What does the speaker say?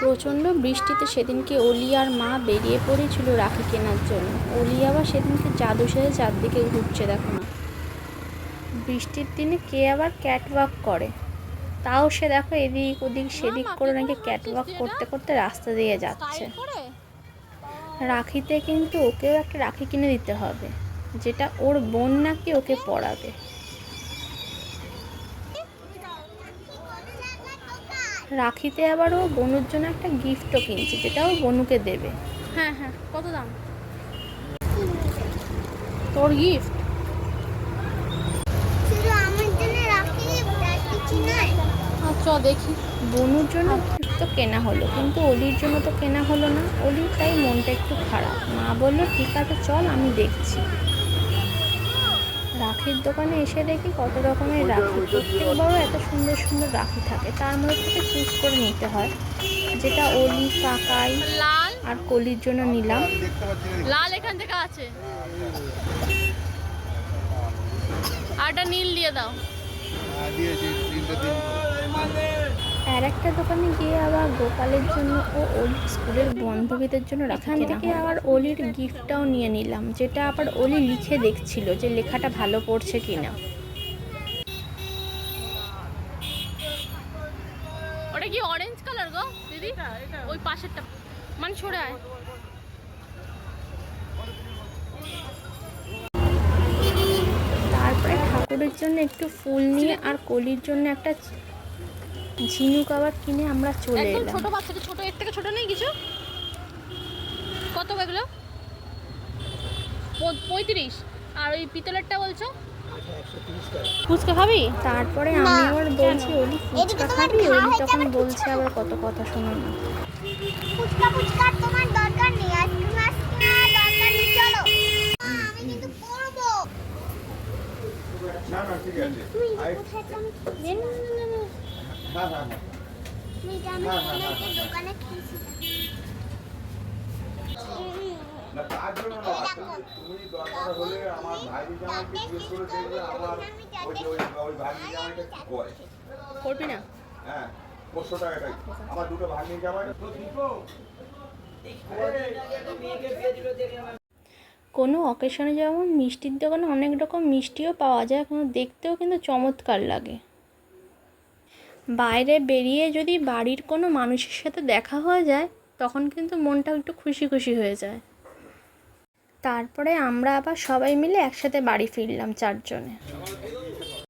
প্রচণ্ড বৃষ্টিতে সেদিনকে অলি আর মা বেরিয়ে পড়েছিল রাখি কেনার জন্য। অলি আবার সেদিনকে জাদু সেজে চারদিকে ঘুরছে দেখো না বৃষ্টির দিনে কে আবার ক্যাটওয়াক করে? তাও সে দেখো এদিক ওদিক সেদিক করে নাকি ক্যাটওয়াক করতে করতে রাস্তা দিয়ে যাচ্ছে। রাখিতে কিন্তু ওকেও একটা রাখি কিনে দিতে হবে যেটা ওর বোন নাকি ওকে পড়াবে। রাখিতে আবার ও বনুর জন্য একটা গিফটও কিনছে যেটা ও বনুকে দেবে। হ্যাঁ হ্যাঁ কত দাম? তোর গিফট আচ্ছা দেখি। বনুর জন্য গিফট তো কেনা হলো কিন্তু অলির জন্য তো কেনা হলো না। অলির তাই মনটা একটু খারাপ। মা বলল ঠিক আছে চল আমি দেখছি। রাখির দোকানে এসে দেখি কত রকমের রাখি। প্রত্যেকবারও এত সুন্দর সুন্দর রাখি থাকে। তার মধ্যে থেকে চুজ করে নিতে হয়। যেটা অলি কাকাই লাল। আর কলির জন্য নিলাম। লাল এখান থেকে আছে। আর একটা নীল দিয়ে দাও। আর একটা দোকানে গিয়ে আবার গোপালের জন্য ও অলির স্কুলের বান্ধবীদের জন্য এখান থেকে আবার অলির গিফটটাও নিয়ে নিলাম যেটা আবার অলি লিখে দেখছিল যে লেখাটা ভালো পড়ছে কিনা। ওটা কি অরেঞ্জ কালার গো দিদি? ওই পাশেরটা। মানে সরে আয়। তারপরে ঠাকুরের জন্য একটু ফুল নিয়ে আর কলির জন্য একটা ঝিনুক আবার কিনে আমরা চলে এলাম। ছোট বাচ্চাটা ছোট এর থেকে ছোট নেই কিছু? কত এগুলো? পঁয়ত্রিশ। আর ওই পিতলেরটা বলছো? ফুচকা খাবি? তারপরে আমি আবার বলছি অলি ফুচকা খাবি? অলি তখন বলছে আবার কত কথা শোনো না। ফুচকা ফুচকা তোমার দরকার নেই। আইসক্রিম আইসক্রিম দরকার নেই চলো। আমি কিন্তু পড়ব না না ঠিক আছে। কোনো অকেশনে যেমন মিষ্টির দোকানে অনেক রকম মিষ্টিও পাওয়া যায় কিন্তু দেখতেও কিন্তু চমৎকার লাগে। বাইরে বেরিয়ে যদি বাড়ির কোনো মানুষের সাথে দেখা হয়ে যায়, তখন কিন্তু মনটা একটু খুশি খুশি হয়ে যায়। তারপরে আমরা আবার সবাই মিলে একসাথে বাড়ি ফিরলাম চারজনে।